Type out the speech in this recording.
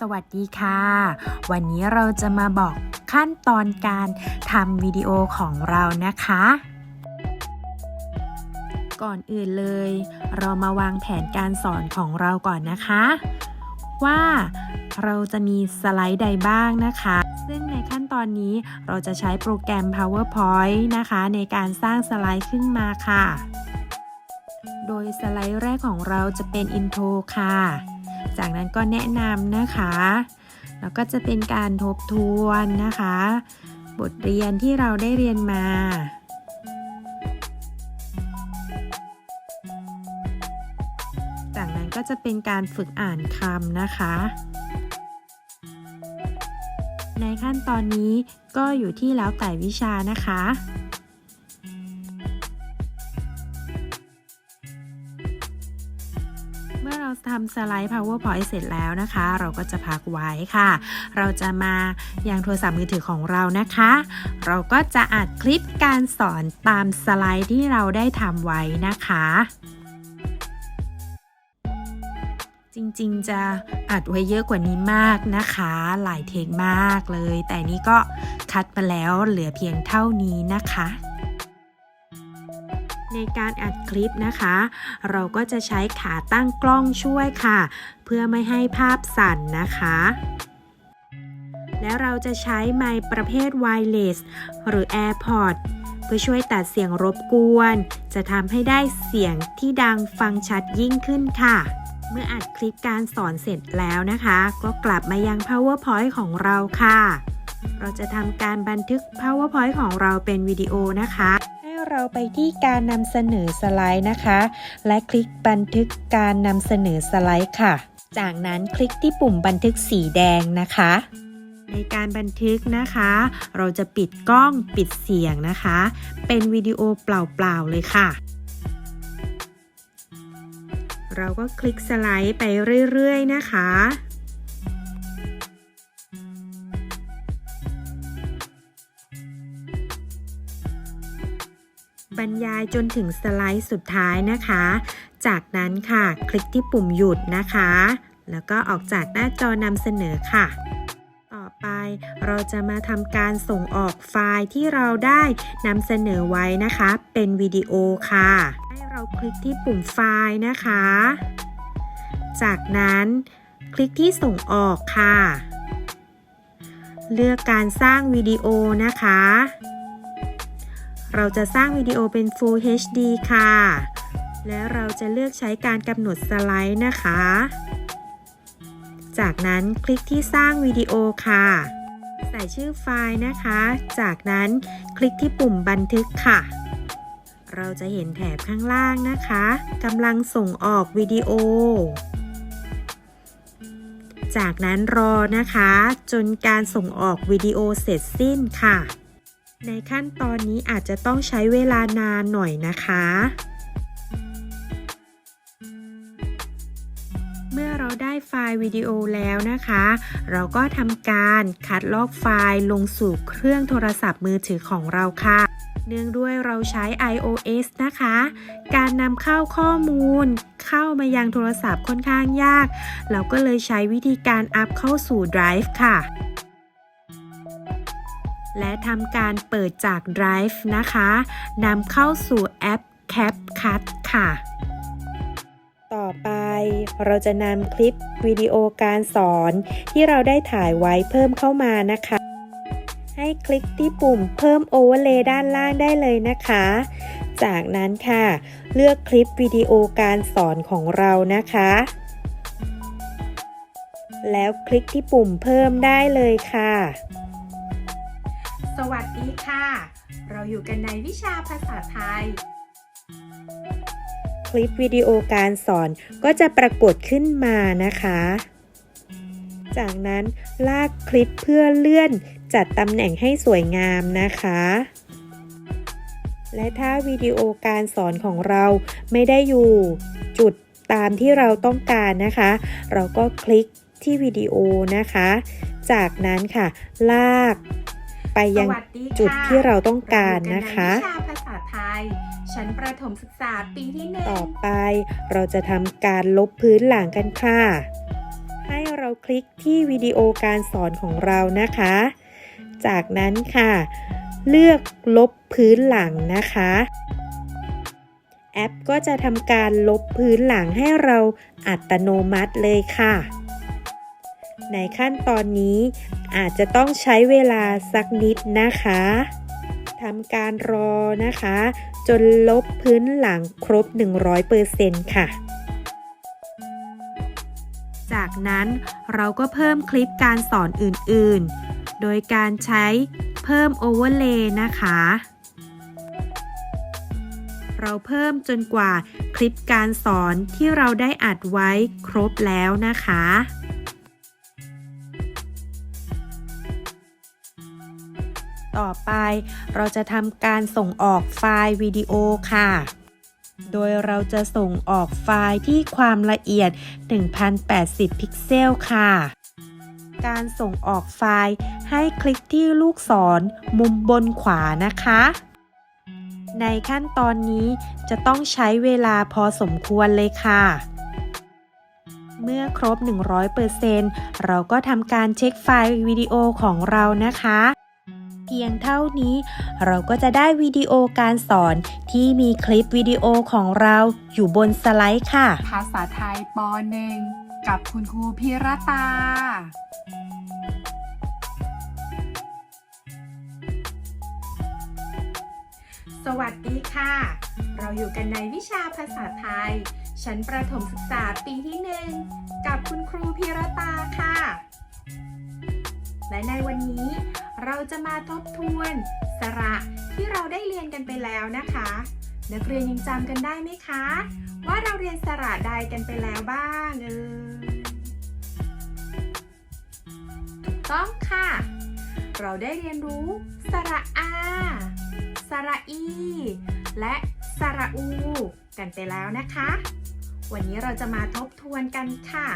สวัสดีค่ะ วันนี้เราจะมาบอกขั้นตอนการทำวิดีโอของเรานะคะ ก่อนอื่นเลย เรามาวางแผนการสอนของเราก่อนนะคะ ว่าเราจะมีสไลด์ใดบ้างนะคะ ซึ่งในขั้นตอนนี้เราจะใช้โปรแกรม PowerPoint นะคะ ในการสร้างสไลด์ขึ้นมาค่ะ โดยสไลด์แรกของเราจะเป็นอินโทรค่ะ จากนั้นก็แนะนำนะคะ แล้วก็จะเป็นการทบทวนนะคะ บทเรียนที่เราได้เรียนมาจากนั้นก็จะเป็นการฝึกอ่านคำนะคะ ในขั้นตอนนี้ก็อยู่ที่แล้วแต่วิชานะคะ เราทำสไลด์ PowerPoint เสร็จแล้วนะคะ เราก็จะพักไว้ค่ะ เราจะมาอยังโทรศัพท์มือถือของเรานะคะ เราก็จะอัดคลิปการสอนตามสไลด์ที่เราได้ทำไว้นะคะ จริงๆจะอัดไว้เยอะกว่านี้มากนะคะ หลายเทคมากเลย แต่นี้ก็คัดมาแล้วเหลือเพียงเท่านี้นะคะ ในการอัดคลิปนะคะ เราก็จะใช้ขาตั้งกล้องช่วยค่ะ เพื่อไม่ให้ภาพสั่นนะคะ แล้วเราจะใช้ไมค์ประเภท wireless หรือ AirPod เพื่อช่วยตัดเสียงรบกวน จะทำให้ได้เสียงที่ดังฟังชัดยิ่งขึ้นค่ะเมื่ออัดคลิปการสอนเสร็จแล้วนะคะ ก็กลับมายัง PowerPoint ของเราค่ะ เราจะทำการบันทึก PowerPoint ของเราเป็นวิดีโอนะคะ ให้ เราไปที่การนำเสนอสไลด์นะคะ และคลิกบันทึกการนำเสนอสไลด์ค่ะ จากนั้นคลิกที่ปุ่มบันทึกสีแดงนะคะ ในการบันทึกนะคะ เราจะปิดกล้องปิดเสียงนะคะ เป็นวิดีโอเปล่าๆเลยค่ะเราก็คลิกสไลด์ไปเรื่อย ๆ นะคะ บรรยายจนถึงสไลด์สุดท้ายนะคะ จากนั้นค่ะ คลิกที่ปุ่มหยุดนะคะ แล้วก็ออกจากหน้าจอนำเสนอค่ะ ต่อไปเราจะมาทำการส่งออกไฟล์ที่เราได้นำเสนอไว้นะคะ เป็นวิดีโอค่ะ ให้เราคลิกที่ปุ่มไฟล์นะคะ จากนั้นคลิกที่ส่งออกค่ะ เลือกการสร้างวิดีโอนะคะ เราจะสร้างวิดีโอเป็น Full HD ค่ะ และเราจะเลือกใช้การกำหนดสไลด์นะคะ จากนั้นคลิกที่สร้างวิดีโอค่ะ ใส่ชื่อไฟล์นะคะ จากนั้นคลิกที่ปุ่มบันทึกค่ะ เราจะเห็นแถบข้างล่างนะคะกำลังส่งออกวิดีโอ จากนั้นรอนะคะ จนการส่งออกวิดีโอเสร็จสิ้นค่ะ ในขั้นตอนนี้อาจจะต้องใช้เวลานานหน่อยนะคะ เมื่อเราได้ไฟล์วิดีโอแล้วนะคะ เราก็ทำการคัดลอกไฟล์ลงสู่เครื่องโทรศัพท์มือถือของเราค่ะเนื่องด้วยเราใช้ iOS นะคะ การนำเข้าข้อมูล เข้ามายังโทรศัพท์ค่อนข้างยาก เราก็เลยใช้วิธีการอัพเข้าสู่ Drive ค่ะ และทำการเปิดจาก Drive นะคะนำเข้าสู่แอป CapCut ค่ะ ต่อไปเราจะนำคลิปวิดีโอการสอนที่เราได้ถ่ายไว้เพิ่มเข้ามานะคะ ให้คลิกที่ปุ่มเพิ่มโอเวอร์เลย์ด้านล่างได้เลยนะคะ จากนั้นค่ะ เลือกคลิปวิดีโอการสอนของเรานะคะแล้วคลิกที่ปุ่มเพิ่มได้เลยค่ะ สวัสดีค่ะ เราอยู่กันในวิชาภาษาไทย คลิปวิดีโอการสอนก็จะปรากฏขึ้นมานะคะ จากนั้นลากคลิปเพื่อเลื่อนจัดตำแหน่งให้สวยงามนะคะ และถ้าวิดีโอการสอนของเราไม่ได้อยู่จุดตามที่เราต้องการนะคะ เราก็คลิกที่วิดีโอนะคะ จากนั้นค่ะ ลาก ไปยังสวัสดีค่ะจุดที่เราต้องการนะคะเราอยู่กัใวิชาภาษาไทย ชั้นประถมศึกษาปีที่หนึ่งต่อไป เราจะทำการลบพื้นหลังกันค่ะ ให้เราเราคลิกที่วิดีโอการสอนของเรานะคะ จากนั้นค่ะ เลือกลบพื้นหลังนะคะแอปก็จะทำการลบพื้นหลังให้เราอัตโนมัติเลยค่ะ ในขั้นตอนนี้ อาจจะต้องใช้เวลาสักนิดนะคะทำการรอนะคะ จนลบพื้นหลังครบ 100%ค่ะ จากนั้นเราก็เพิ่มคลิปการสอนอื่นๆ โดยการใช้เพิ่มโอเวอร์เลย์นะคะ เราเพิ่มจนกว่าคลิปการสอนที่เราได้อัดไว้ครบแล้วนะคะ ต่อไป เราจะทำการส่งออกไฟล์วิดีโอค่ะ โดยเราจะส่งออกไฟล์ที่ความละเอียด 1080 พิกเซลค่ะ การส่งออกไฟล์ให้คลิกที่ลูกศรมุมบนขวานะคะในขั้นตอนนี้จะต้องใช้เวลาพอสมควรเลยค่ะ เมื่อครบ 100%เราก็ทำการเช็คไฟล์วิดีโอของเรานะคะ พียงเท่านี้ เราก็จะได้วิดีโอการสอนที่มีคลิปวิดีโอของเราอยู่บนสไลด์ค่ะ ภาษาไทยป .1 กับคุณครูพิรตาสวัสดีค่ะ เราอยู่กันในวิชาภาษาไทย ชั้นประถมศึกษาปีที่หนึ่งกับคุณครูพิรตาค่ะ และในวันนี้เราจะมาทบทวนสระที่เราได้เรียนกันไปแล้วนะคะ นักเรียนยังจำกันได้ไหมคะ ว่าเราเรียนสระใดกันไปแล้วบ้างเออถูกต้องค่ะ เราได้เรียนรู้สระอาสระอี และสระอู กันไปแล้วนะคะ วันนี้เราจะมาทบทวนกันค่ะ